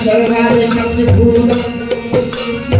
सर्वादि शक्ति भूत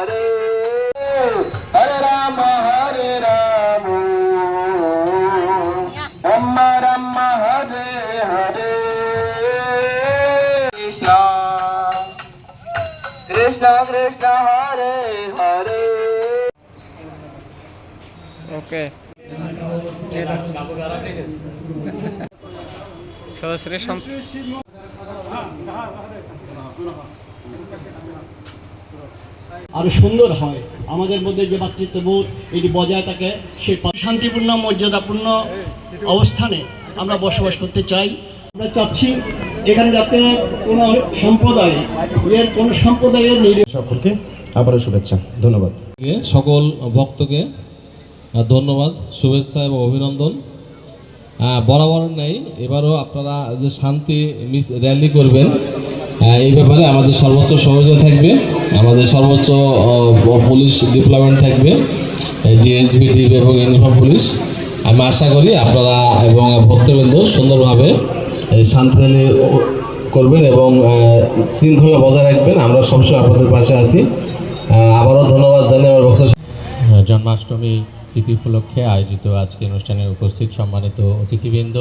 ওকে। আরও সুন্দর হয়। আমাদের মধ্যে যে ভাতৃত্ববোধ এটি বজায় থাকে সে শান্তিপূর্ণ মর্যাদাপূর্ণ অবস্থানে আমরা বসবাস করতে চাই। আমরা চাচ্ছি এখানে যাতে কোনো সম্প্রদায় এর কোনো সম্প্রদায়ের সকলকে আবারও শুভেচ্ছা। ধন্যবাদ। সকল ভক্তকে ধন্যবাদ শুভেচ্ছা এবং অভিনন্দন। বরাবর নেই এবারও আপনারা যে শান্তি মিস র্যালি করবেন এই ব্যাপারে আমাদের সর্বোচ্চ সহযোগিতা থাকবে আমাদের সর্বোচ্চ পুলিশ ডিপ্লয়মেন্ট থাকবে ডিএসবি টিভি এবং ইউনিফর্ম পুলিশ। আমি আশা করি আপনারা এবং ভক্তবৃন্দ সুন্দরভাবে শান্তি করবেন এবং শৃঙ্খলা বজায় রাখবেন। আমরা সবসময় আপনাদের পাশে আছি। আবারও ধন্যবাদ জানিয়ে আমার বক্তব্য জন্মাষ্টমী তিথি উপলক্ষে আয়োজিত আজকে অনুষ্ঠানে উপস্থিত সম্মানিত অতিথিবৃন্দ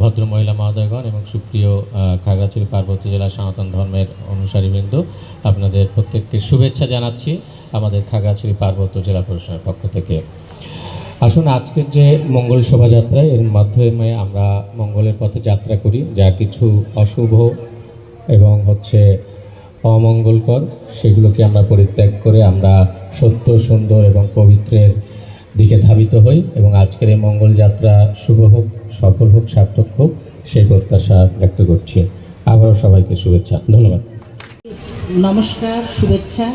ভদ্র মহিলা মহোদয়গণ এবং সুপ্রিয় খাগড়াছড়ি পার্বত্য জেলা সনাতন ধর্মের অনুসারীবৃন্দ, আপনাদের প্রত্যেককে শুভেচ্ছা জানাচ্ছি আমাদের খাগড়াছড়ি পার্বত্য জেলা প্রশাসনের পক্ষ থেকে। আসুন, আজকের যে মঙ্গল শোভাযাত্রা এর মাধ্যমে আমরা মঙ্গলের পথে যাত্রা করি, যা কিছু অশুভ এবং হচ্ছে অমঙ্গলকর। সেগুলোকে আমরা পরিত্যাগ করে আমরা সত্য, সুন্দর এবং পবিত্রের দিকে ধাবিত হই এবং আজকের এই মঙ্গল যাত্রা শুভ হোক, সফল হোক, সার্থক হোক সেই প্রত্যাশা ব্যক্ত করছি। আবারও সবাইকে শুভেচ্ছা। ধন্যবাদ। নমস্কার, শুভেচ্ছা।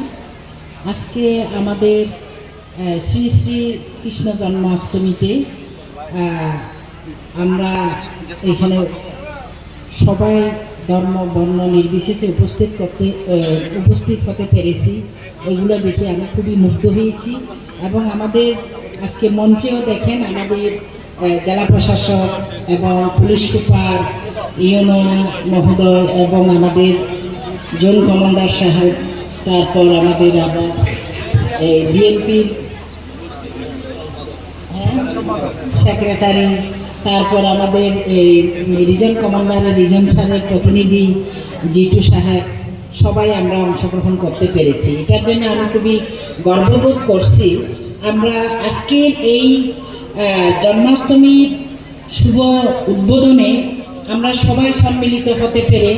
আজকে আমাদের শ্রী শ্রী কৃষ্ণ জন্মাষ্টমীতে আমরা এখানে সবাই ধর্ম, বর্ণ নির্বিশেষে উপস্থিত করতে উপস্থিত হতে পেরেছি। এগুলো দেখে আমি খুবই মুগ্ধ হয়েছি এবং আমাদের আজকে মঞ্চেও দেখেন আমাদের জেলা প্রশাসক এবং পুলিশ সুপার ইউনো মহোদয় এবং আমাদের জোন কমান্ডার সাহেব, তারপর আমাদের আবার, এই বিএনপির সেক্রেটারি তারপর আমাদের এই রিজন কমান্ডারের রিজন স্যারের প্রতিনিধি, জিটু সাহেব, সবাই আমরা অংশগ্রহণ করতে পেরেছি। এটার জন্য আমি খুবই গর্ববোধ করছি। আমরা আজকের এই জন্মাষ্টমীর শুভ উদ্বোধনে আমরা সবাই সম্মিলিত হতে পেরে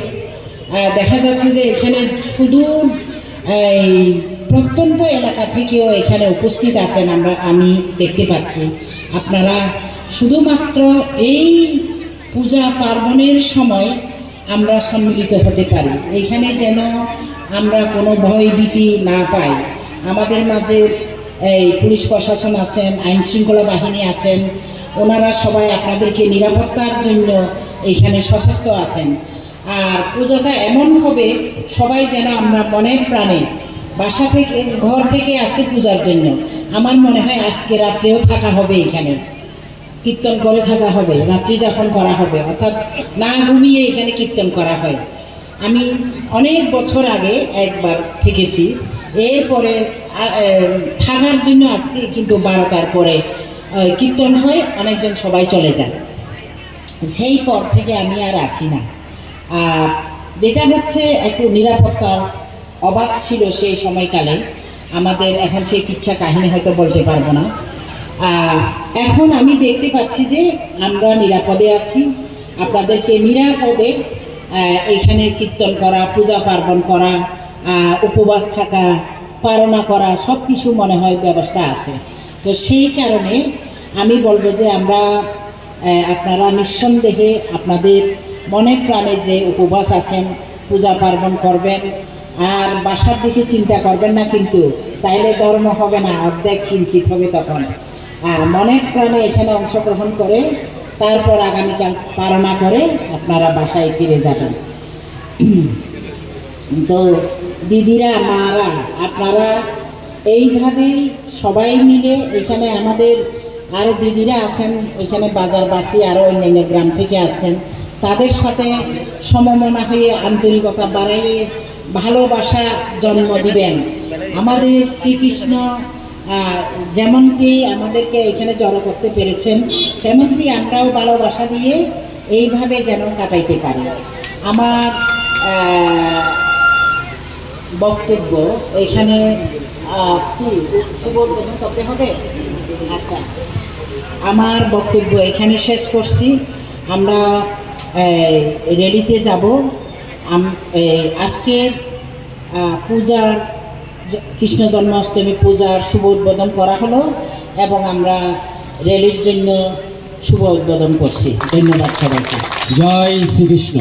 দেখা যাচ্ছে যে এখানে শুধু এই প্রত্যন্ত এলাকা থেকেও এখানে উপস্থিত আছেন আমরা, আমি দেখতে পাচ্ছি। আপনারা শুধুমাত্র এই পূজা পার্বণের সময় আমরা সম্মিলিত হতে পারি। এখানে যেন আমরা কোনো ভয় ভীতি না পাই। আমাদের মাঝে এই পুলিশ প্রশাসন আছেন আইন শৃঙ্খলা বাহিনী আছেন, ওনারা সবাই আপনাদেরকে নিরাপত্তার জন্য এইখানে সশস্ত্র আছেন। আর পূজাটা এমন হবে, সবাই যেন আমরা মনের প্রাণে বাসা থেকে, ঘর থেকে আসি পূজার জন্য। আমার মনে হয় আজকে রাত্রেও থাকা হবে এখানে। কীর্তন করে থাকা হবে, রাত্রি যাপন করা হবে, অর্থাৎ না ঘুমিয়ে এখানে কীর্তন করা হয়। আমি অনেক বছর আগে একবার থেকেছি, এরপরে থাকার জন্য আসছি, কিন্তু বারোটার পরে কীর্তন হয়, অনেকজন সবাই চলে যায়। সেই পর থেকে আমি আর আসি না। যেটা হচ্ছে একটু নিরাপত্তার অভাব ছিল সেই সময়কালে, আমাদের এখন সেই কিচ্ছা কাহিনী হয়তো বলতে পারব না। এখন আমি দেখতে পাচ্ছি যে আমরা নিরাপদে আছি, আপনাদেরকে নিরাপদে এখানে কীর্তন করা, পূজা পার্বণ করা উপবাস থাকা, পালনা করা সব কিছু মনে হয় ব্যবস্থা আছে। তো সেই কারণে আমি বলব যে আমরা আপনারা নিঃসন্দেহে আপনাদের মনে প্রাণে যে উপবাস আছেন, পূজা পার্বণ করবেন, আর বাসার দিকে চিন্তা করবেন না কিন্তু, তাইলে ধর্ম হবে না, অর্ধেক কিঞ্চিত হবে তখন। আর মনে প্রাণে এখানে অংশগ্রহণ করে, তারপর আগামীকাল পালনা করে আপনারা বাসায় ফিরে যাবেন। তো দিদিরা, মারা, আপনারা এইভাবেই সবাই মিলে এখানে আমাদের আরও দিদিরা আছেন, এখানে বাজারবাসী আরও অন্যান্য গ্রাম থেকে আসছেন। তাদের সাথে সমমনা হয়ে আন্তরিকতা বাড়িয়ে ভালোবাসা জন্ম দিবেন। আমাদের শ্রীকৃষ্ণ যেমনটি আমাদেরকে এখানে জড়ো করতে পেরেছেন, তেমনটি আমরাও ভালোবাসা দিয়ে এইভাবে যেন কাটাইতে পারি। আমার বক্তব্য এখানে কি, শুভ করতে হবে? আচ্ছা। আমার বক্তব্য এখানে শেষ করছি। আমরা র্যালিতে যাব। আহ, পূজার কৃষ্ণ জন্মাষ্টমী পূজার শুভ উদ্বোধন করা হলো এবং আমরা র্যালির জন্য শুভ উদ্বোধন করছি। ধন্যবাদ সবাইকে। জয় শ্রীকৃষ্ণ।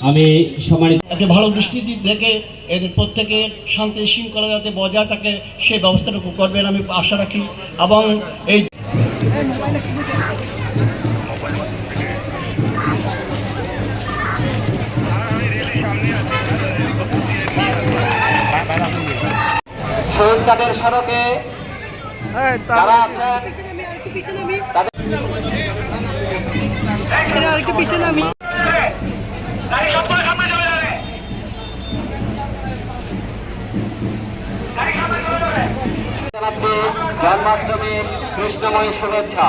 আমি সম্মানিত ভালো দৃষ্টিতে দেখে এদের প্রত্যেকে শান্তি শৃঙ্খলা যাতে বজায় থাকে সেই ব্যবস্থাটুকু করবেন আমি আশা রাখি। এবং এই শহীদদের সড়কে যারা আছেন জানাচ্ছি জন্মাষ্টমীর কৃষ্ণময়ী শুভেচ্ছা।